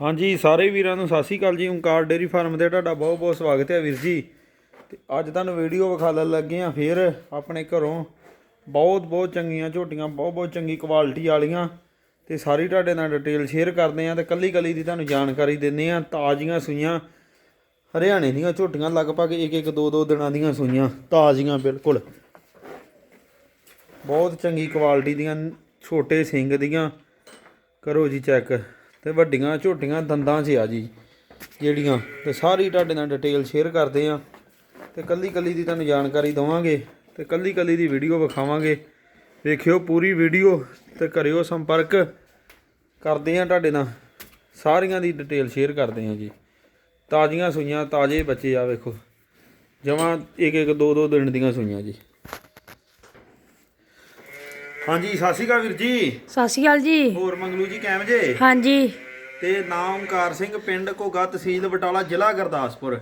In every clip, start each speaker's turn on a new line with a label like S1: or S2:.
S1: ਹਾਂਜੀ, ਸਾਰੇ ਵੀਰਾਂ ਨੂੰ ਸਤਿ ਸ਼੍ਰੀ ਅਕਾਲ ਜੀ। ਓਂਕਾਰ ਡੇਰੀ ਫਾਰਮ ਤੇ ਤੁਹਾਡਾ ਬਹੁਤ ਬਹੁਤ ਸਵਾਗਤ ਹੈ ਵੀਰ ਜੀ। ਤੇ ਅੱਜ ਤੁਹਾਨੂੰ ਵੀਡੀਓ ਵਿਖਾਉਣ ਲੱਗੇ ਆ ਫਿਰ ਆਪਣੇ ਘਰੋਂ। ਬਹੁਤ ਬਹੁਤ ਚੰਗੀਆਂ ਝੋਟੀਆਂ, ਬਹੁਤ ਬਹੁਤ ਚੰਗੀ ਕੁਆਲਿਟੀ ਵਾਲੀਆਂ। ਤੇ ਸਾਰੀ ਤੁਹਾਡੇ ਨਾਲ ਡਿਟੇਲ ਸ਼ੇਅਰ ਕਰਦੇ ਆ ਤੇ ਕੱਲੀ ਕੱਲੀ ਦੀ ਤੁਹਾਨੂੰ ਜਾਣਕਾਰੀ ਦਿੰਦੇ ਆ ਤਾਜ਼ੀਆਂ ਸੂਈਆਂ, ਹਰਿਆਣੇ ਦੀਆਂ ਝੋਟੀਆਂ, ਲਗਭਗ ਇੱਕ ਇੱਕ ਦੋ ਦੋ ਦਿਨਾਂ ਦੀਆਂ ਸੂਈਆਂ। ਤਾਜ਼ੀਆਂ ਬਿਲਕੁਲ। ਬਹੁਤ ਚੰਗੀ ਕੁਆਲਿਟੀ ਦੀਆਂ ਛੋਟੇ ਸਿੰਗ ਦੀਆਂ। ਕਰੋ ਜੀ ਚੈੱਕ ਤੇ ਵੱਡੀਆਂ ਝੋਟੀਆਂ ਦੰਦਾਂ 'ਚ ਆ ਜੀ, ਜਿਹੜੀਆਂ। ਤੇ ਸਾਰੀ ਤੁਹਾਡੇ ਨਾਲ ਡਿਟੇਲ ਸ਼ੇਅਰ ਕਰਦੇ ਆ। ਤੇ ਕੱਲੀ ਕੱਲੀ ਦੀ ਤੁਹਾਨੂੰ ਜਾਣਕਾਰੀ ਦਵਾਂਗੇ ਤੇ ਕੱਲੀ ਕੱਲੀ ਦੀ ਵੀਡੀਓ ਵਿਖਾਵਾਂਗੇ। ਵੇਖਿਓ ਪੂਰੀ ਵੀਡੀਓ ਤੇ ਕਰਿਓ ਸੰਪਰਕ। ਕਰਦੇ ਆ ਤੁਹਾਡੇ ਨਾਲ। ਸਾਰੀਆਂ ਦੀ ਡਿਟੇਲ ਸ਼ੇਅਰ ਕਰਦੇ ਆ ਜੀ। ਤਾਜ਼ੀਆਂ ਸੂਈਆਂ, ਤਾਜ਼ੇ ਬੱਚੇ ਆ ਵੇਖੋ। ਜਮਾਂ ਇੱਕ ਇੱਕ ਦੋ ਦੋ ਦਿਨ ਦੀਆਂ ਸੂਈਆਂ ਜੀ। ਹਾਂਜੀ ਸਤਿ ਸ਼੍ਰੀ ਅਕਾਲ ਵੀਰ ਜੀ।
S2: ਸਤਿ ਸ਼੍ਰੀ ਅਕਾਲ ਜੀ।
S1: ਹੋਰ ਮੰਗਲੂ ਜੀ ਕਿਵੇਂ ਜੇ?
S2: ਹਾਂਜੀ।
S1: ਤੇ ਨਾਮ ਓਮਕਾਰ ਸਿੰਘ ਪਿੰਡ ਘੋਗਾ ਤਹਿਸੀਲ ਬਟਾਲਾ ਜ਼ਿਲ੍ਹਾ ਗੁਰਦਾਸਪੁਰ।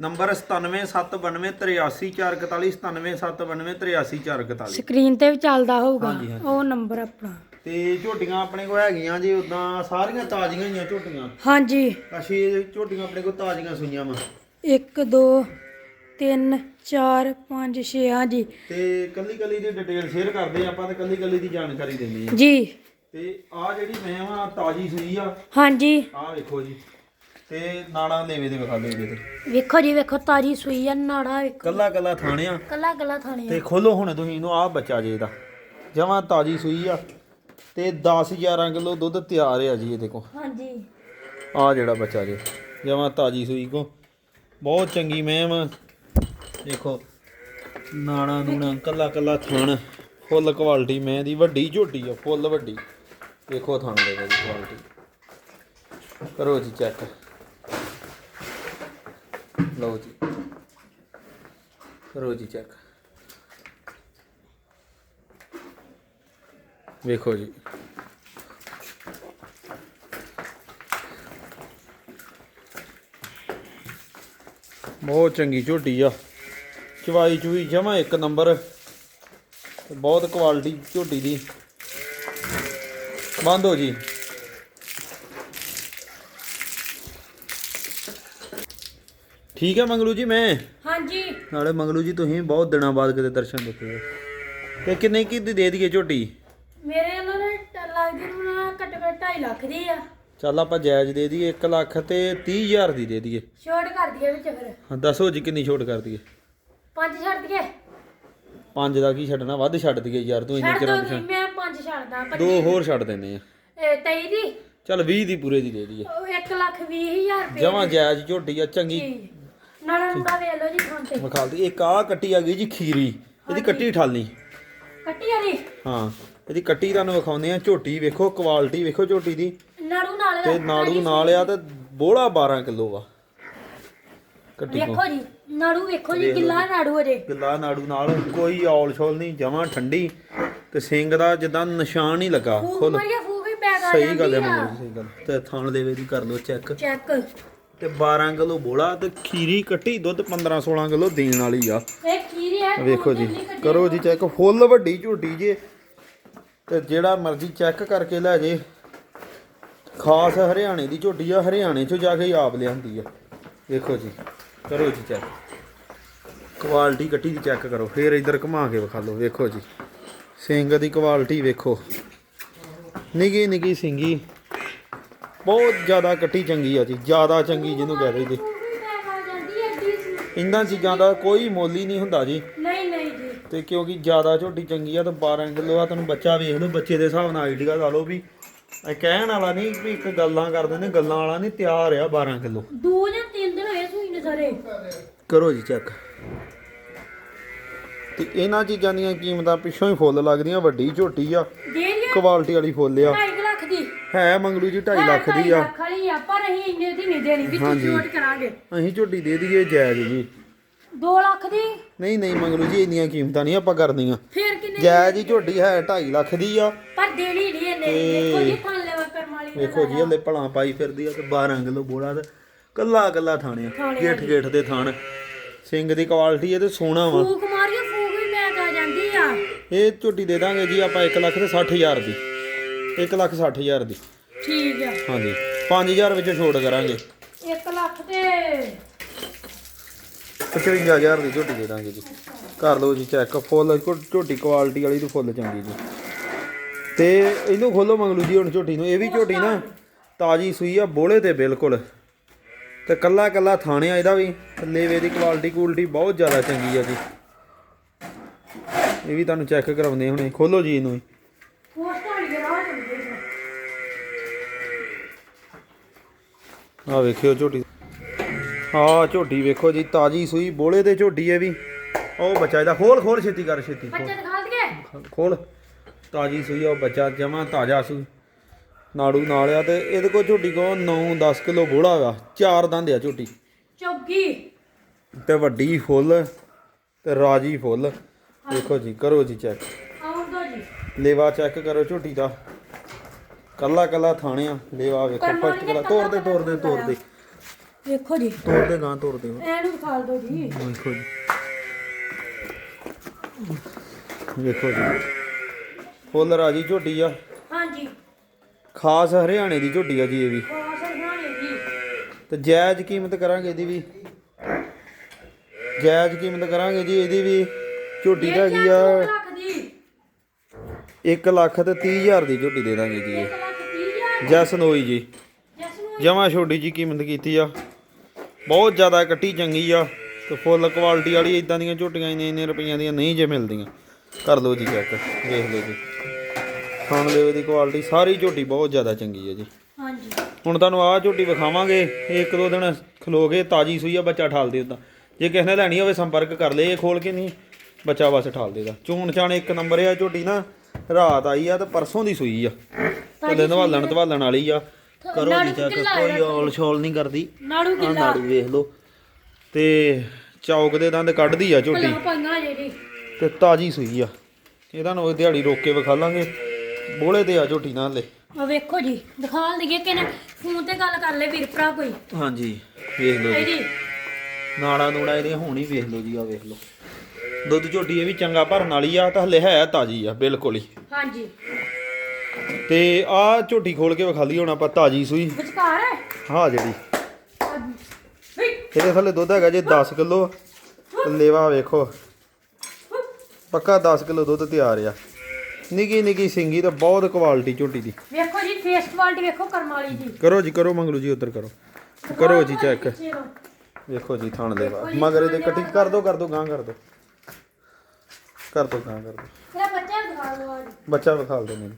S1: ਨੰਬਰ 9779348441
S2: ਸਕਰੀਨ ਤੇ ਵੀ ਚੱਲਦਾ ਹੋਊਗਾ। ਉਹ ਨੰਬਰ ਆਪਣਾ।
S1: ਤੇ ਝੋਟੀਆਂ ਆਪਣੇ ਕੋਲ ਹੈਗੀਆਂ ਜੀ ਉਦਾਂ ਸਾਰੀਆਂ ਤਾਜ਼ੀਆਂ ਹੀ ਆ ਝੋਟੀਆਂ।
S2: ਹਾਂਜੀ।
S1: ਅਛੇ ਝੋਟੀਆਂ ਆਪਣੇ ਕੋਲ ਤਾਜ਼ੀਆਂ ਸੂਈਆਂ ਵਾ।
S2: 1 2 3 4 5 6 ਹਾਂਜੀ
S1: ਤੇ ਕੱਲੀ ਕੱਲੀ ਦੀ ਡਿਟੇਲ ਸ਼ੇਅਰ ਕਰਦੇ ਆ ਆਪਾਂ ਤੇ ਕੱਲੀ ਕੱਲੀ ਦੀ ਜਾਣਕਾਰੀ ਦਿੰਦੇ ਆ।
S2: ਜੀ।
S1: ਤੇ ਆ ਜਿਹੜੀ ਮੈਂ ਵਾ ਤਾਜ਼ੀ ਸੂਈ ਆ।
S2: ਹਾਂਜੀ
S1: ਆ ਵੇਖੋ ਜੀ। ਤੇ ਨਾੜਾਂ ਲੇਵੇ ਦੇ ਵਿਖਾ ਇਹਦੇ ਤੇ।
S2: ਵੇਖੋ ਜੀ ਵੇਖੋ ਤਾਜੀ ਸੂਈ ਆ ਨਾੜਾ ਵੇਖੋ।
S1: ਕੱਲਾ ਕੱਲਾ ਥਾਣਿਆ
S2: ਕੱਲਾ ਕੱਲਾ ਥਾਣੇ
S1: ਤੇ ਖੋਲੋ ਹੁਣ ਤੁਸੀਂ ਇਹਨੂੰ ਆਹ ਬੱਚਾ ਜੇ ਇਹਦਾ। ਜਮਾਂ ਤਾਜੀ ਸੂਈ ਆ। ਤੇ 10 11 ਕਿਲੋ ਦੁੱਧ ਤਿਆਰ ਆ ਜੀ ਇਹਦੇ ਕੋ
S2: ਹਾਂਜੀ
S1: ਆ ਜਿਹੜਾ ਬੱਚਾ ਜੇ ਜਮਾਂ ਤਾਜੀ ਸੂਈ ਕੋ। ਬਹੁਤ ਚੰਗੀ ਮੈਮ ਦੇਖੋ ਨਾਣਾ ਨੂਣਾ ਕੱਲਾ ਕੱਲਾ ਥਣ, ਫੁੱਲ ਕੁਆਲਿਟੀ ਮੈਂ ਦੀ ਵੱਡੀ, ਝੋਟੀ ਆ, ਫੁੱਲ ਵੱਡੀ। ਦੇਖੋ ਥਣ ਦੇ ਦੀ ਕੁਆਲਿਟੀ ਕਰੋ ਜੀ ਚੈੱਕ ਲਓ ਜੀ। ਕਰੋ ਜੀ ਚੈੱਕ ਵੇਖੋ ਜੀ। ਬਹੁਤ ਚੰਗੀ ਝੋਟੀ ਆ। ਚਵਾਈ ਚੂਈ ਜਮਾ ਇੱਕ ਨੰਬਰ। ਬਹੁਤ ਕੁਆਲਿਟੀ ਝੋਟੀ ਦੀ। ਬੰਦ ਹੋ ਜੀ। ਠੀਕ ਹੈ ਮੰਗਲੂ ਜੀ ਮੈਂ?
S2: ਹਾਂਜੀ।
S1: ਨਾਲੇ ਮੰਗਲੂ ਜੀ ਤੁਸੀਂ ਬਹੁਤ ਦਿਨਾਂ ਬਾਅਦ ਕਿਤੇ ਦਰਸ਼ਨ ਦਿੱਤੇ ਆ। ਤੇ ਕਿੰਨੇ ਕੀ ਦੀ ਦੇ ਦਈਏ ਝੋਟੀ?
S2: ਮੇਰੇ ਇਹਨਾਂ ਨੇ ਲੱਗਦੀ ਨੂੰ ਘੱਟ ਘੱਟ 2.5 ਲੱਖ ਦੀ ਆ।
S1: ਚੱਲ ਆਪਾਂ ਜਾਇਜ਼ ਦੇ ਦਈਏ 1 ਲੱਖ ਤੇ 30000 ਦੀ ਦੇ ਦਈਏ।
S2: ਛੋਟ ਕਰ ਦਈਏ ਵਿੱਚ ਫਿਰ।
S1: ਹਾਂ ਦੱਸੋ ਜੀ ਕਿੰਨੀ ਛੋਟ ਕਰ ਦਈਏ।
S2: ਪੰਜ ਛੱਡ ਦਈਏ।
S1: ਪੰਜ ਦਾ ਕੀ ਛੱਡਣਾ? ਵੱਧ ਛੱਡ ਦਈਏ ਯਾਰ ਤੂੰ ਇੰਨੇ
S2: ਛੱਡ
S1: ਚਿਰਾਂ
S2: ਦੋ
S1: ਪਿਛਾਂ।
S2: ਮੈਂ ਪੰਜ ਛੱਡਦਾ
S1: ਦੋ ਹੋਰ ਛੱਡ ਦਿੰਦੇ ਆ।
S2: 23 ਦੀ?
S1: ਚੱਲ 20 ਦੀ ਪੂਰੇ ਦੀ ਦੇ ਦਈਏ।
S2: ਉਹ 1 ਲੱਖ 20 ਹਜ਼ਾਰ ਰੁਪਏ
S1: ਜਮਾਂ ਜਾਇਜ਼ ਝੋਟੀ ਆ ਚੰਗੀ।
S2: ਨਾਲੇ ਮੁੰਡਾ ਵੇਖ ਲਓ ਜੀ ਫੋਨ ਤੇ।
S1: ਵਿਖਾਲਦੀ ਇੱਕ ਆ ਕੱਟੀ ਆ ਗਈ ਜੀ ਖੀਰੀ। ਇਹਦੀ ਕੱਟੀ ਠਾਲਣੀ।
S2: ਕੱਟੀ ਵਾਲੀ?
S1: ਹਾਂ ਇਹਦੀ ਕੱਟੀ ਤੁਹਾਨੂੰ ਵਿਖਾਉਂਦੇ ਆ ਝੋਟੀ ਵੇਖੋ ਕੁਆਲਿਟੀ ਵੇਖੋ ਝੋਟੀ ਦੀ।
S2: ਨਾੜੂ ਨਾਲ
S1: ਤੇ ਨਾੜੂ ਨਾਲ ਆ ਤੇ ਬੋਲਾ 12 ਕਿਲੋ ਵਾ। ਕੱਟੀ ਕੋ।
S2: ਵੇਖੋ ਜੀ ਨਾੜੂ ਵੇਖੋ ਜੀ ਕਿੱਲਾ ਨਾੜੂ ਅਜੇ।
S1: ਗਿੱਲਾ ਨਾੜੂ ਨਾਲ ਕੋਈ ਔਲ ਛੋਲ ਨਹੀਂ ਜਮਾਂ ਠੰਡੀ ਤੇ ਸਿੰਘ ਦਾ ਜਿੱਦਾਂ ਨਿਸ਼ਾਨ ਹੀ ਲੱਗਾ
S2: ਫੂਕ
S1: ਖੁੱਲ
S2: ਮਾਰੀਆ ਫੂਕ ਹੀ ਪੈਗ ਆ
S1: ਸਹੀ ਗੱਲ ਹੈ
S2: ਜਾਂਦੀ ਆ।
S1: ਮੰਗਲ ਸਹੀ ਗੱਲ। ਤੇ ਥਾਣ ਦੇਵੇ ਦੀ ਕਰ ਲਓ ਚੈੱਕ।
S2: ਚੈੱਕ।
S1: ਤੇ 12 ਕਿਲੋ ਬੋਲਾ ਤੇ ਖੀਰੀ ਕੱਟੀ ਦੁੱਧ 15 16 ਕਿਲੋ ਦੇਣ ਵਾਲੀ ਆ।
S2: ਇਹ ਖੀਰੀ ਹੈ
S1: ਵੇਖੋ ਜੀ ਕਰੋ ਜੀ ਚੈੱਕ ਫੁੱਲ ਵੱਡੀ ਝੋਟੀ ਜੇ। ਤੇ ਜਿਹੜਾ ਮਰਜ਼ੀ ਚੈੱਕ ਕਰਕੇ ਲੈ ਜੇ। ਖਾਸ ਹਰਿਆਣੇ ਦੀ ਝੋਟੀ ਆ ਹਰਿਆਣੇ ਚੋਂ ਜਾ ਕੇ ਹੀ ਆਪ ਲਿਆਂਦੀ ਆ। ਵੇਖੋ ਜੀ। ਕਰੋ ਜੀ ਚੈੱਕ ਕੁਆਲਿਟੀ ਕੱਟੀ ਦੀ ਚੈੱਕ ਕਰੋ। ਫੇਰ ਇੱਧਰ ਘੁਮਾ ਕੇ ਵਿਖਾ ਲਓ। ਵੇਖੋ ਜੀ। ਸਿੰਘ ਦੀ ਕੁਆਲਿਟੀ ਵੇਖੋ। ਨਿੱਗੀ ਨਿੱਗੀ ਸਿੰਗੀ। ਬਹੁਤ ਜ਼ਿਆਦਾ ਕੱਟੀ ਚੰਗੀ ਆ ਜੀ। ਜ਼ਿਆਦਾ ਚੰਗੀ ਜਿਹਨੂੰ ਕਹਿ ਦਈਏ
S2: ਫੂਕ ਵੀ ਪੈਗ ਆ ਜਾਂਦੀ ਹੈ ਏਡੀ ਸੀ।
S1: ਇਹਨਾਂ ਚੀਜ਼ਾਂ ਦਾ ਕੋਈ ਮੁੱਲ ਹੀ ਨਹੀਂ ਹੁੰਦਾ ਜੀ।
S2: ਨਹੀਂ ਨਹੀਂ ਜੀ।
S1: ਤੇ ਕਿਉਂਕਿ ਜ਼ਿਆਦਾ ਝੋਟੀ ਚੰਗੀ ਆ ਤਾਂ 12 ਕਿਲੋ ਆ ਤੁਹਾਨੂੰ ਬੱਚਾ ਵੇਖ ਲਓ ਬੱਚੇ ਦੇ ਹਿਸਾਬ ਨਾਲ ਆਈਡੀਆ ਲਾ ਲਓ ਵੀ ਇਹ ਕਹਿਣ ਵਾਲਾ ਨਹੀਂ ਵੀ ਇੱਕ ਗੱਲਾਂ ਕਰਦੇ ਨੇ ਗੱਲਾਂ ਵਾਲਾ ਨਹੀਂ ਤਿਆਰ ਆ 12 ਕਿਲੋ।
S2: ਦੋ ਜਾਂ ਤਿੰਨ ਦਿਨ ਹੋਏ ਸੂਈ ਨੇ ਸਾਰੇ।
S1: ਕਰੋ ਜੀ ਚੈੱਕ ਤੇ ਇਹਨਾਂ ਚੀਜ਼ਾਂ ਦੀਆਂ ਕੀਮਤਾਂ ਪਿੱਛੋਂ ਹੀ ਫੁੱਲ ਲੱਗਦੀਆਂ ਵੱਡੀ ਝੋਟੀ ਆ ਕੁਆਲਿਟੀ ਵਾਲੀ ਫੁੱਲ ਆ।
S2: 2.5 ਲੱਖ ਦੀ।
S1: ਹੈ ਮੰਗਲੂ ਜੀ 2.5 ਲੱਖ ਦੀ ਆ।
S2: ਲੱਖ ਵਾਲੀ ਆ ਪਰ ਅਸੀਂ ਇੰਨੇ ਦੀ ਨਹੀਂ ਦੇਣੀ ਵੀ। ਛੋਟ ਕਰਾਂਗੇ।
S1: ਅਸੀਂ ਝੋਟੀ ਦੇ ਦਈਏ ਜਾਇਜ਼ ਜੀ।
S2: 2 ਲੱਖ ਦੀ?
S1: ਨਹੀਂ ਨਹੀਂ ਮੰਗਲੂ ਜੀ ਇੰਨੀਆਂ ਕੀਮਤਾਂ ਨਹੀਂ ਆਪਾਂ ਕਰਨੀਆਂ।
S2: ਫੇਰ ਕਿੰਨੇ
S1: ਜਾਇਜ਼ ਹੀ ਝੋਟੀ ਹੈ 2.5 ਲੱਖ ਦੀ ਆ।
S2: ਪਰ ਦੇਣੀ ਨਹੀਂ ਇਹਨੇ ਦੇਖੋ ਜੀ ਥਾਂ ਲੈਵਾ ਕਰਮ ਵਾਲੀ ਦਾ।
S1: ਵੇਖੋ ਜੀ ਹਲੇ ਭਲਾਂ ਪਾਈ ਫਿਰਦੀ ਆ ਤੇ 12 ਕਿਲੋ ਬੋੜਾ ਤੇ ਕੱਲਾ ਕੱਲਾ ਥਾਣਿਆ
S2: ਥਾਣੇ
S1: ਗੇਠ ਗੇਠ ਦੇ ਥਾਣ। ਸਿੰਘ ਦੀ ਕੁਆਲਿਟੀ ਇਹ ਤੇ ਸੋਹਣਾ ਵਾ।
S2: ਫੂਕ ਮਾਰੀਓ ਫੂਕ ਵੀ ਪੈਗ ਆ ਜਾਂਦੀ ਆ।
S1: ਇਹ ਝੋਟੀ ਦੇ ਦਾਂਗੇ ਜੀ ਆਪਾਂ 1 ਲੱਖ ਤੇ 60000 ਦੀ। 1 ਲੱਖ 60000 ਦੀ।
S2: ਠੀਕ ਆ।
S1: ਹਾਂਜੀ। 5000 ਵਿੱਚੋਂ ਛੋਟ ਕਰਾਂਗੇ।
S2: 1 ਲੱਖ ਤੇ
S1: 55000 ਦੀ ਝੋਟੀ ਦੇ ਦਾਂਗੇ ਜੀ। ਕਰ ਲਓ ਜੀ ਚੈੱਕ ਫੁੱਲ ਝੋਟੀ ਕੁਆਲਿਟੀ ਵਾਲੀ ਤੇ ਫੁੱਲ ਚੰਗੀ ਜੀ। ਤੇ ਇਹਨੂੰ ਖੋਲੋ ਮੰਗਲੂ ਜੀ ਹੁਣ ਝੋਟੀ ਨੂੰ। ਇਹ ਵੀ ਝੋਟੀ ਨਾ ਤਾਜੀ ਸੂਈ ਆ ਬੋਲੇ ਤੇ ਬਿਲਕੁਲ। ਤੇ ਕੱਲਾ ਕੱਲਾ ਥਾਣਿਆ ਇਹਦਾ ਵੀ। ਲੇਵੇ ਦੀ ਕੁਆਲਿਟੀ ਕੁਆਲਿਟੀ ਬਹੁਤ ਜ਼ਿਆਦਾ ਚੰਗੀ ਆ ਜੀ। ਇਹ ਵੀ ਤੁਹਾਨੂੰ ਚੈੱਕ ਕਰਾਉਂਦੇ ਹੁਣੇ। ਖੋਲੋ ਜੀ ਇਹਨੂੰ
S2: ਦੇ
S1: ਆਹ ਵੇਖਿਓ ਝੋਟੀ। ਆਹ ਝੋਟੀ ਵੇਖੋ ਜੀ ਤਾਜੀ ਸੂਈ ਬੋਲੇ ਤੇ ਝੋਟੀ ਹੈ ਵੀ। ਉਹ ਬੱਚਾ ਇਹਦਾ। ਖੋਲ ਖੋਲ ਛੇਤੀ ਕਰ ਛੇਤੀ ਖੋਲ।
S2: ਬੱਚੇ ਦਿਖਾ ਦਈਏ।
S1: ਖੋਲ। ਤਾਜੀ ਸੂਈ ਆ ਉਹ ਬੱਚਾ ਜਮਾ ਤਾਜ਼ਾ ਸੂਈ। ਨਾੜੂ ਨਾਲ ਆ ਤੇ ਇਹਦੇ ਕੋਲ ਝੋਟੀ ਕੋ 9-10 ਕਿਲੋ ਬੋੜਾ ਵਾ ਚਾਰ ਦੰਦ ਆ ਝੋਟੀ।
S2: ਚੌਗੀ।
S1: ਤੇ ਵੱਡੀ ਫੁੱਲ ਤੇ ਰਾਜੀ ਫੁੱਲ। ਦੇਖੋ ਜੀ ਕਰੋ ਜੀ ਚੈੱਕ
S2: ਆਉਣ ਦੋ ਜੀ।
S1: ਲੇਵਾ ਚੈੱਕ ਕਰੋ ਝੋਟੀ ਦਾ। ਕੱਲਾ ਕੱਲਾ ਥਾਣਿਆ ਲੇਵਾ ਵੇਖੋ ਫਸਟ ਕਲਾ। ਤੋੜ ਦੇ ਤੋੜ ਦੇ ਤੋੜ ਦੇ
S2: ਵੇਖੋ ਜੀ।
S1: ਤੋੜ ਦੇ ਗਾਂ ਤੋੜ ਦੇ
S2: ਐਨੂੰ ਦਿਖਾ ਦੋ ਜੀ।
S1: ਵੇਖੋ ਜੀ। ਵੇਖੋ ਜੀ। ਫੁੱਲ ਰਾਜੀ ਝੋਟੀ ਆ। ਖਾਸ ਹਰਿਆਣੇ ਦੀ ਝੋਟੀ ਆ ਜੀ ਇਹ ਵੀ।
S2: ਖਾਸ ਹਰਿਆਣੇ
S1: ਤੇ ਜਾਇਜ਼ ਕੀਮਤ ਕਰਾਂਗੇ ਇਹਦੀ ਵੀ। ਜਾਇਜ਼ ਕੀਮਤ ਕਰਾਂਗੇ ਜੀ ਇਹਦੀ ਵੀ। ਝੋਟੀ ਤਾਂ ਹੈਗੀ ਆ
S2: ਲੱਖ ਦੀ।
S1: 1 ਲੱਖ ਤੇ 30 ਹਜ਼ਾਰ ਦੀ ਝੋਟੀ ਦੇ ਦਾਂਗੇ ਜੀ
S2: 1
S1: ਇਹ
S2: ਲੱਖ 30 ਹਜ਼ਾਰ
S1: ਜੈਸਨੋਈ ਜੀ। ਜਮਾ ਛੋਟੀ ਜੀ ਕੀਮਤ ਕੀਤੀ ਆ। ਬਹੁਤ ਜ਼ਿਆਦਾ ਕੱਟੀ ਚੰਗੀ ਆ। ਤੇ ਫੁੱਲ ਕੁਆਲਿਟੀ ਵਾਲੀ ਇਦਾਂ ਦੀਆਂ ਝੋਟੀਆਂ ਇੰਨੇ ਇੰਨੇ ਰੁਪਈਆਂ ਦੀਆਂ ਨਹੀਂ ਜੇ ਮਿਲਦੀਆਂ। ਕਰ ਲਓ ਜੀ ਚੈੱਕ ਦੇਖ ਲਓ ਜੀ। ਖਾਣ ਦੇ ਦੀ ਕੁਆਲਿਟੀ ਸਾਰੀ ਝੋਟੀ ਬਹੁਤ ਜ਼ਿਆਦਾ ਚੰਗੀ ਆ ਜੀ।
S2: ਹਾਂਜੀ।
S1: ਹੁਣ ਤੁਹਾਨੂੰ ਆਹ ਝੋਟੀ ਵਿਖਾਵਾਂਗੇ ਇਹ ਇੱਕ ਦੋ ਦਿਨ ਖਲੋ ਕੇ ਤਾਜੀ ਸੂਈ ਆ ਬੱਚਾ ਠਾਲ ਦੇ ਉਦਾਂ ਜੇ ਕਿਸੇ ਨੇ ਲੈਣੀ ਹੋਵੇ ਸੰਪਰਕ ਕਰ ਲੇ ਇਹ ਖੋਲ ਕੇ ਨਹੀਂ ਬੱਚਾ ਬਸ ਠਾਲ ਦੇਦਾ ਚੂਣ ਚਾਣ ਇੱਕ ਨੰਬਰ ਆ ਝੋਟੀ ਨਾ ਰਾਤ ਆਈ ਆ ਤੇ ਪਰਸੋਂ ਦੀ ਸੂਈ ਆ। ਤੇ ਨਵਾਲਣ ਧਵਾਲਣ ਵਾਲੀ ਆ। ਕਰੋ ਜੀ ਚੈੱਕ ਕੋਈ ਔਲ ਛੋਲ ਨਹੀਂ ਕਰਦੀ।
S2: ਨਾੜੂ ਕਿੱਲਾ?
S1: ਨਾੜੂ ਵੇਖ ਲਓ। ਤੇ ਚੌਕ ਦੇ ਦੰਦ ਕੱਢਦੀ ਆ ਝੋਟੀ। ਤੇ ਤਾਜੀ ਸੂਈ ਆ। ਇਹਦਾ ਨੂੰ ਦਿਹਾੜੀ ਰੋਕ ਕੇ ਵਿਖਾ ਲਾਂਗੇ। ਬੋਲੇ ਤੇ ਆ ਝੋਟੀ ਨਾਲ ਲੈ।
S2: ਆ ਵੇਖੋ ਜੀ ਦਿਖਾ ਦਈਏ ਕਿ ਨੇ ਫੋਨ ਤੇ ਗੱਲ ਕਰ ਲੈ ਵੀਰ ਭਰਾ ਕੋਈ।
S1: ਹਾਂਜੀ ਵੇਖ ਲਓ ਜੀ। ਨਾੜਾ ਨੂੜਾ ਇਹਦੇ ਹੁਣ ਹੀ ਵੇਖ ਲਓ ਜੀ ਆ ਵੇਖ ਲਓ। ਦੁੱਧ ਝੋਟੀ ਇਹ ਵੀ ਚੰਗਾ ਭਰਨ ਵਾਲੀ ਆ ਤਾਂ ਹਲੇ ਹੈ ਤਾਜੀ ਆ ਬਿਲਕੁਲ ਹੀ।
S2: ਹਾਂਜੀ।
S1: ਤੇ ਆ ਝੋਟੀ ਖੋਲ ਕੇ ਵਿਖਾ ਲਈ ਹੁਣ ਆਪਾਂ ਤਾਜੀ ਸੂਈ।
S2: ਵਿਚਕਾਰ ਹੈ?
S1: ਹਾਂ ਜਿਹੜੀ। ਇਹਦੇ ਥੱਲੇ ਦੁੱਧ ਹੈਗਾ ਜੇ 10 ਕਿਲੋ। ਲੇਵਾ ਵੇਖੋ। ਪੱਕਾ 10 ਕਿਲੋ ਦੁੱਧ ਤਿਆਰ ਆ। ਨਿੱਕੀ ਨਿੱਕੀ ਸਿੰਗੀ ਤੇ ਬਹੁਤ ਕੁਆਲਿਟੀ ਝੋਟੀ ਦੀ।
S2: ਵੇਖੋ ਜੀ ਫੇਸ ਕੁਆਲਿਟੀ ਵੇਖੋ ਕਰਮ ਵਾਲੀ ਜੀ।
S1: ਕਰੋ ਜੀ ਕਰੋ ਮੰਗਲੂ ਜੀ ਉੱਧਰ ਕਰੋ। ਕਰੋ ਜੀ ਚੈੱਕ। ਵੇਖੋ ਜੀ ਥਣ ਲੇਵਾ ਮਗਰ ਇਹਦੇ ਕਟਿੰਗ ਕਰ ਦੋ ਕਰ ਦੋ ਗਾਂ ਕਰ ਦੋ। ਕਰ ਦੋ ਗਾਂ ਕਰ ਦੋ।
S2: ਇਹਦਾ ਬੱਚਾ ਦਿਖਾ ਲਓ
S1: ਬੱਚਾ ਵਿਖਾਲ ਦੇ ਮੈਨੂੰ।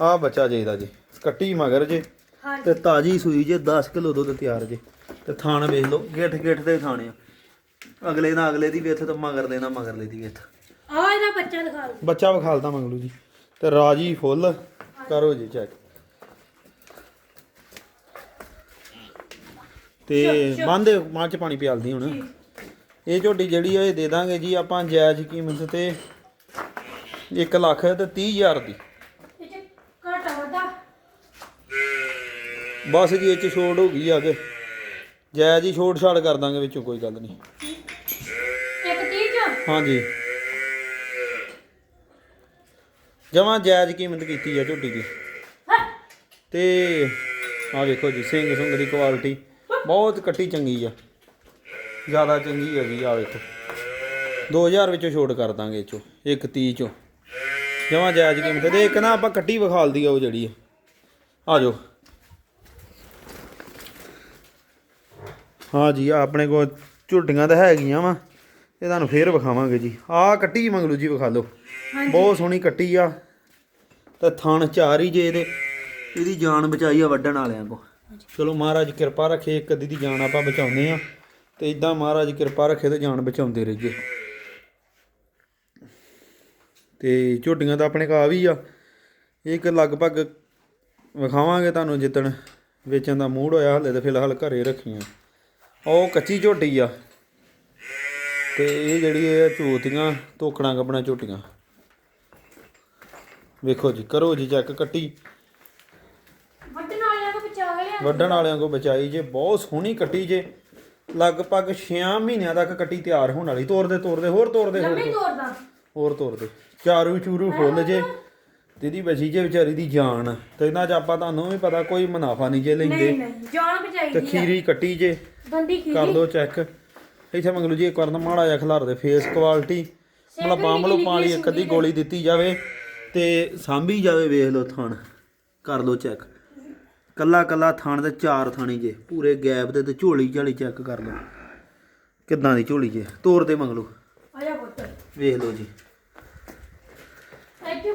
S1: ਆ ਬੱਚਾ ਚਾਹੀਦਾ ਜੀ। ਕੱਟੀ ਮਗਰ ਜੇ ਤੇ ਤਾਜੀ ਸੂਈ ਜੇ 10 ਕਿਲੋ ਦੁੱਧ ਤਿਆਰ ਜੇ। ਤੇ ਥਾਣ ਵੇਖ ਲਓ ਗਿੱਠ ਗਿੱਠ ਦੇ ਥਾਣੇ ਆ। ਅਗਲੇ ਨਾ ਅਗਲੇ ਦੀ ਵੇਥ ਤੇ ਮਗਰ ਦੇ ਨਾ ਮਗਰਲੇ ਦੀ ਵੇਥ।
S2: ਆ ਇਹਦਾ ਬੱਚਾ ਦਿਖਾ ਲਓ
S1: ਬੱਚਾ ਵਿਖਾਲਦਾ ਮੰਗਲੂ ਜੀ। ਤੇ ਰਾਜੀ ਫੁੱਲ ਕਰੋ ਜੀ ਚੈੱਕ ਤੇ ਬੰਦ ਮਾਂ ਚ ਪਾਣੀ ਪਿਆਲਦੀ ਹੁਣ। ਇਹ ਝੋਟੀ ਜਿਹੜੀ ਆ ਇਹ ਦੇ ਦਾਂਗੇ ਜੀ ਆਪਾਂ ਜਾਇਜ਼ ਕੀਮਤ ਤੇ 1 ਲੱਖ ਤੇ 30 ਹਜ਼ਾਰ ਦੀ। ਬਸ ਜੀ ਇਹ ਚ ਛੋੜ ਹੋ ਗਈ ਆ ਕੇ ਜਾਇਜ਼ ਹੀ ਛੋੜ ਛਾੜ ਕਰ ਦਾਂਗੇ ਵਿੱਚੋਂ ਕੋਈ ਗੱਲ ਨਹੀਂ।
S2: ਇੱਕ 30 ਚ?
S1: ਹਾਂਜੀ। ਜਮਾਂ ਜਾਇਜ਼ ਕੀਮਤ ਕੀਤੀ ਆ ਝੋਟੀ ਦੀ।
S2: ਹਾਂ
S1: ਤੇ ਆ ਵੇਖੋ ਜੀ ਸਿੰਘ ਸੁੰਗ ਦੀ ਕੁਆਲਿਟੀ ਬਹੁਤ ਕੱਟੀ ਚੰਗੀ ਆ। ਜ਼ਿਆਦਾ ਚੰਗੀ ਆ ਜੀ ਆ ਵੇਖੋ 2000 ਵਿੱਚੋਂ ਛੋਟ ਕਰ ਦਾਂਗੇ ਇਹ ਚੋਂ ਇੱਕ 30 ਚੋਂ। ਜਮਾਂ ਜਾਇਜ਼ ਕੀਮਤ ਤੇ ਇੱਕ ਨਾ ਆਪਾਂ ਕੱਟੀ ਵਿਖਾਲਦੀ ਆ ਉਹ ਜਿਹੜੀ ਆ। ਆ ਜਾਓ। ਹਾਂ ਜੀ ਆਪਣੇ ਕੋਲ ਝੁੱਟੀਆਂ ਤਾਂ ਹੈਗੀਆਂ ਵਾ। ਇਹ ਤੁਹਾਨੂੰ ਫੇਰ ਵਿਖਾਵਾਂਗੇ ਜੀ। ਆਹ ਕੱਟੀ ਮੰਗਲੂ ਜੀ ਵਿਖਾ ਲਓ। ਬਹੁਤ ਸੋਹਣੀ ਕੱਟੀ ਆ। ਤੇ ਥਣ ਚਾਰ ਹੀ ਜੇ ਇਹਦੇ। ਇਹਦੀ ਜਾਨ ਬਚਾਈ ਆ ਵੱਢਣ ਵਾਲਿਆਂ ਕੋ ਚਲੋ ਮਹਾਰਾਜ ਕਿਰਪਾ ਰੱਖੇ ਇੱਕ ਅੱਧੀ ਦੀ ਜਾਨ ਆਪਾਂ ਬਚਾਉਂਦੇ ਆ। ਤੇ ਇਦਾਂ ਮਹਾਰਾਜ ਕਿਰਪਾ ਰੱਖੇ ਤੇ ਜਾਨ ਬਚਾਉਂਦੇ ਰਹੀਏ। ਤੇ ਝੋਟੀਆਂ ਤਾਂ ਆਪਣੇ ਕਾ ਵੀ ਆ। ਇੱਕ ਲਗਭਗ ਵਿਖਾਵਾਂਗੇ ਤੁਹਾਨੂੰ ਜਿੱਦਣ ਵੇਚਣ ਦਾ ਮੂਡ ਹੋਇਆ ਹਲੇ ਤੇ ਫਿਲਹਾਲ ਘਰੇ ਰੱਖੀਆਂ। ਉਹ ਕੱਚੀ ਝੋਟੀ ਆ। ਤੇ ਇਹ ਜਿਹੜੀ ਇਹ ਝੋਤੀਆਂ ਧੋਕਣਾ ਗੱਬਣਾ ਝੋਟੀਆਂ। ਵੇਖੋ ਜੀ ਕਰੋ ਜੀ ਚੈੱਕ ਕੱਟੀ।
S2: ਵੱਢਣ ਵਾਲਿਆਂ ਕੋ ਬਚਾ ਲਿਆ।
S1: ਵੱਢਣ ਵਾਲਿਆਂ ਕੋ ਬਚਾਈ ਜੇ ਬਹੁਤ ਸੋਹਣੀ ਕੱਟੀ ਜੇ। ਲਗਭਗ 6 ਮਹੀਨਿਆਂ ਤੱਕ ਕੱਟੀ ਤਿਆਰ ਹੋਣ ਵਾਲੀ। ਤੋਰਦੇ ਤੋਰਦੇ ਹੋਰ ਤੋਰਦੇ ਹੋਰ
S2: ਤੋਰਦਾ।
S1: ਹੋਰ ਤੋਰਦੇ। ਚਾਰੂ ਚੂਰੂ ਫੁੱਲ ਜੇ। ਤੇ ਇਹਦੀ ਬਚੀ ਜੇ ਵਿਚਾਰੀ ਦੀ ਜਾਨ। ਤੇ ਇਹਨਾਂ 'ਚ ਆਪਾਂ ਤੁਹਾਨੂੰ ਵੀ ਪਤਾ ਕੋਈ ਮੁਨਾਫਾ ਨਹੀਂ ਜੇ ਲੈਂਦੇ।
S2: ਨਹੀਂ ਨਹੀਂ ਜਾਨ ਬਚਾਈ
S1: ਤੇ ਖੀਰੀ ਕੱਟੀ ਜੇ।
S2: ਦੰਦੀ
S1: ਕਰ
S2: ਖੀਰੀ
S1: ਲਓ ਚੈੱਕ ਇੱਥੇ ਮੰਗਲੂ ਜੀ ਇੱਕ ਵਾਰ ਨਾ ਮਾੜਾ ਜਿਹਾ ਖਿਲਾਰ ਦੇ ਫੇਸ ਕੁਆਲਿਟੀ ਮਤਲਬ ਬੰਬ ਲਓ ਪਾਣੀ ਇੱਕ ਅੱਧੀ ਗੋਲੀ ਦਿੱਤੀ ਜਾਵੇ ਤੇ ਸਾਂਭੀ ਜਾਵੇ ਵੇਖ ਲਓ ਥਣ। ਕਰ ਲਓ ਚੈੱਕ ਕੱਲਾ ਕੱਲਾ ਥਣ ਤੇ ਚਾਰ ਥਾਣੀ ਜੇ ਪੂਰੇ ਗੈਪ ਦੇ ਤੇ ਝੋਲੀ ਝਾਲੀ ਚੈੱਕ ਕਰ ਲਓ। ਕਿੱਦਾਂ ਦੀ ਝੋਲੀ ਜੇ? ਤੋਰ ਦੇ ਮੰਗਲੂ
S2: ਜਾ ਪੁੱਤ।
S1: ਵੇਖ ਲਓ ਜੀ।
S2: ਦੀ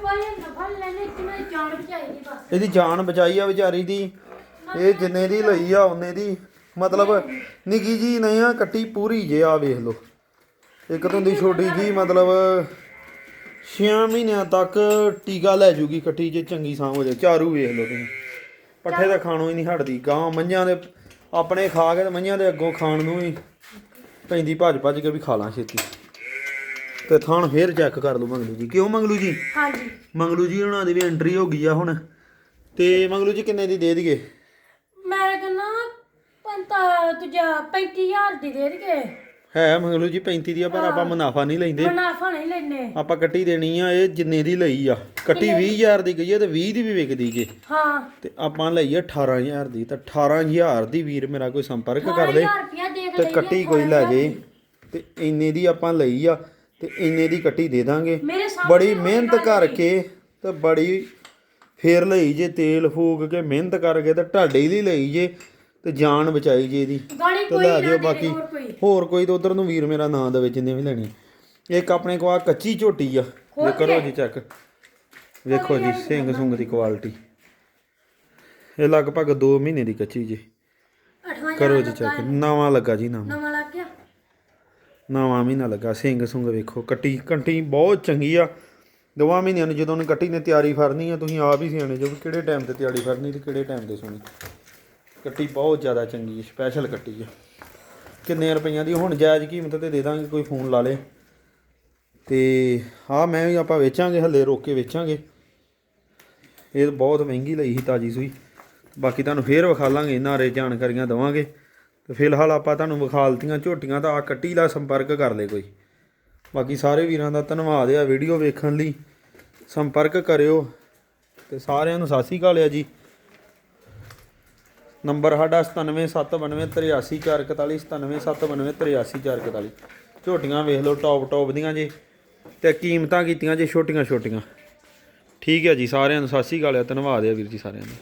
S1: ਇਹਦੀ ਜਾਨ ਬਚਾਈ ਆ ਵਿਚਾਰੀ ਦੀ। ਇਹ ਜਿੰਨੇ ਦੀ ਲਈ ਆ ਉਹਨੇ ਦੀ। ਮਤਲਬ ਨਿੱਕੀ ਜੀ ਨਹੀਂ ਆ ਕੱਟੀ ਪੂਰੀ ਜੇ ਆ ਵੇਖ ਲਓ। ਇੱਕ ਤੋਂ ਦੀ ਛੋਟੀ ਜੀ ਮਤਲਬ 6 ਮਹੀਨਿਆਂ ਤੱਕ ਟੀਕਾ ਲੈ ਜੂਗੀ ਕੱਟੀ ਜੇ ਚੰਗੀ ਸਾਂਭ ਹੋ ਜਾਏ ਚਾਰੂ ਵੇਖ ਲਓ ਤੁਸੀਂ। ਪੱਠੇ ਤਾਂ ਖਾਣੋਂ ਹੀ ਨਹੀਂ ਹਟਦੀ। ਗਾਂ ਮੱਝਾਂ ਦੇ ਆਪਣੇ ਖਾ ਕੇ ਤੇ ਮੱਝਾਂ ਦੇ ਅੱਗੋਂ ਖਾਣ ਨੂੰ ਵੀ ਪੈਂਦੀ ਭੱਜ ਭੱਜ ਕੇ ਵੀ ਖਾ ਲਾਂ ਛੇਤੀ। ਤੇ ਥਾਣ ਫੇਰ ਚੈੱਕ ਕਰ ਲਓ ਮੰਗਲੂ ਜੀ। ਕਿਉਂ ਮੰਗਲੂ ਜੀ?
S2: ਹਾਂਜੀ।
S1: ਮੰਗਲੂ ਜੀ ਉਹਨਾਂ ਦੀ ਵੀ ਐਂਟਰੀ ਹੋ ਗਈ ਆ ਹੁਣ। ਤੇ ਮੰਗਲੂ ਜੀ ਕਿੰਨੇ ਦੀ ਦੇ ਦਈਏ?
S2: ਪੰਤਾ ਤੁਝਾ 35000 ਦੀ ਦੇ ਦੇਗੇ
S1: ਹੈ ਮੰਗਲੂ ਜੀ 35 ਦੀ ਆ ਪਰ ਆਪਾਂ ਮੁਨਾਫਾ ਨਹੀਂ ਲੈਂਦੇ।
S2: ਮੁਨਾਫਾ ਨਹੀਂ ਲੈਣੇ
S1: ਆਪਾਂ ਕੱਟੀ ਦੇਣੀ ਆ ਇਹ ਜਿੰਨੇ ਦੀ ਲਈ ਆ। ਕੱਟੀ 20000 ਦੀ? ਗਈ ਆ ਤੇ 20 ਦੀ ਵੀ ਵਿਕਦੀ ਜੇ
S2: ਹਾਂ।
S1: ਤੇ ਆਪਾਂ ਲਈ ਆ 18000 ਦੀ ਤਾਂ 18000 ਦੀ ਵੀਰ ਮੇਰਾ ਕੋਈ ਸੰਪਰਕ ਕਰ ਲੈ
S2: 1000 ਰੁਪਿਆ ਦੇਖ
S1: ਤੇ
S2: ਲਈ
S1: ਕੱਟੀ ਕੋਈ ਲੈ ਜੇ ਤੇ ਇੰਨੇ ਦੀ ਆਪਾਂ ਲਈ ਆ ਤੇ ਇੰਨੇ ਦੀ ਕੱਟੀ ਦੇ ਦਾਂਗੇ।
S2: ਮੇਰੇ ਸਾਹਮਣੇ
S1: ਬੜੀ ਮਿਹਨਤ ਕਰਕੇ ਤੇ ਬੜੀ ਫੇਰ ਲਈ ਜੇ ਤੇਲ ਫੂਕ ਕੇ ਮਿਹਨਤ ਕਰਕੇ ਤੇ ਢਾਡੇ ਲਈ ਲਈ ਜੇ। ਤੇ ਜਾਨ ਬਚਾਈ ਜੇ ਇਹਦੀ।
S2: ਗਾੜੀ
S1: ਤੇ
S2: ਕੋਈ
S1: ਲੈ
S2: ਨਾ
S1: ਬਾਕੀ।
S2: ਹੋਰ ਕੋਈ।
S1: ਹੋਰ ਕੋਈ ਤਾਂ ਉਧਰ ਨੂੰ ਵੀਰ ਮੇਰਾ ਨਾਂ ਦੇ ਵਿੱਚ ਜਿੰਨੇ ਵੀ ਲੈਣੀ। ਇੱਕ ਆਪਣੇ ਕੋਲ ਕੱਚੀ ਝੋਟੀ ਆ। ਇਹ ਕਰੋ ਜੀ ਚੈੱਕ। ਵੇਖੋ ਜੀ ਸਿੰਘ ਸੁੰਗ ਦੀ ਕੁਆਲਿਟੀ ਇਹ ਲਗਭਗ 2 ਮਹੀਨੇ ਦੀ ਕੱਚੀ ਜੀ।
S2: 8000
S1: ਕਰੋ ਜੀ ਚੈੱਕ। ਨਵਾਂ ਲੱਗਾ ਜੀ ਨਵਾਂ।
S2: ਨਵਾਂ ਲੱਗ ਗਿਆ?
S1: ਨਵਾਂ ਮਹੀਨਾ ਲੱਗਾ। ਸਿੰਘ ਸੁੰਗ ਵੇਖੋ ਕੱਟੀ ਕੰਟੀ ਬਹੁਤ ਚੰਗੀ ਆ। ਦੋਵਾਂ ਮਹੀਨਿਆਂ ਨੂੰ ਜਦੋਂ ਉਹਨੇ ਕੱਟੀ ਨੇ ਤਿਆਰੀ ਫੜਨੀ ਆ। ਤੁਸੀਂ ਆਪ ਹੀ ਸਿਆਣੇ ਜੋ ਵੀ ਕਿਹੜੇ ਟਾਈਮ ਤੇ ਤਿਆਰੀ ਫੜਨੀ ਤੇ ਕਿਹੜੇ ਟਾਈਮ ਤੇ ਸੁਣੀ। ਕੱਟੀ ਬਹੁਤ ਜ਼ਿਆਦਾ ਚੰਗੀ ਹੈ ਸਪੈਸ਼ਲ ਕੱਟੀ ਆ ਕਿੰਨੇ ਰੁਪਈਆਂ ਦੀ, ਹੁਣ ਜਾਇਜ਼ ਕੀਮਤ ਤੇ ਦੇ ਦਾਂਗੇ, ਕੋਈ ਫੋਨ ਲਾ ਲੇ। ਤੇ ਆ ਮੈਂ ਵੀ ਆਪਾਂ ਵੇਚਾਂਗੇ, ਹੱਲੇ ਰੋਕ ਕੇ ਵੇਚਾਂਗੇ। ਇਹ ਬਹੁਤ ਮਹਿੰਗੀ ਲਈ ਸੀ, ਤਾਜੀ ਸੂਈ। ਬਾਕੀ ਤੁਹਾਨੂੰ ਫੇਰ ਵਿਖਾ ਲਾਂਗੇ, ਇਹਨਾਂ ਬਾਰੇ ਜਾਣਕਾਰੀਆਂ ਦਵਾਂਗੇ। ਤੇ ਫਿਲਹਾਲ ਆਪਾਂ ਤੁਹਾਨੂੰ ਵਿਖਾ ਲਤੀਆਂ ਝੋਟੀਆਂ ਤਾਂ ਆ ਕੱਟੀ ਦਾ ਸੰਪਰਕ ਕਰ ਲੈ ਕੋਈ। ਬਾਕੀ ਸਾਰੇ ਵੀਰਾਂ ਦਾ ਧੰਨਵਾਦ ਆ ਵੀਡੀਓ ਵੇਖਣ ਲਈ। ਸੰਪਰਕ ਕਰਿਓ। ਤੇ ਸਾਰਿਆਂ ਨੂੰ ਸਤਿ ਸ਼੍ਰੀ ਅਕਾਲ ਆ ਜੀ। ਨੰਬਰ ਸਾਡਾ 9779384441 9779384441 ਝੋਟੀਆਂ ਵੇਖ ਲਓ ਟੌਪ ਟੌਪ ਦੀਆਂ ਜੀ। ਤੇ ਕੀਮਤਾਂ ਕੀਤੀਆਂ ਜੀ, ਛੋਟੀਆਂ ਛੋਟੀਆਂ। ਠੀਕ ਹੈ ਜੀ, ਸਾਰਿਆਂ ਨੂੰ ਸਤਿ ਸ਼੍ਰੀ ਅਕਾਲ ਆ, ਧੰਨਵਾਦ ਆ ਵੀਰ ਜੀ ਸਾਰਿਆਂ ਦਾ।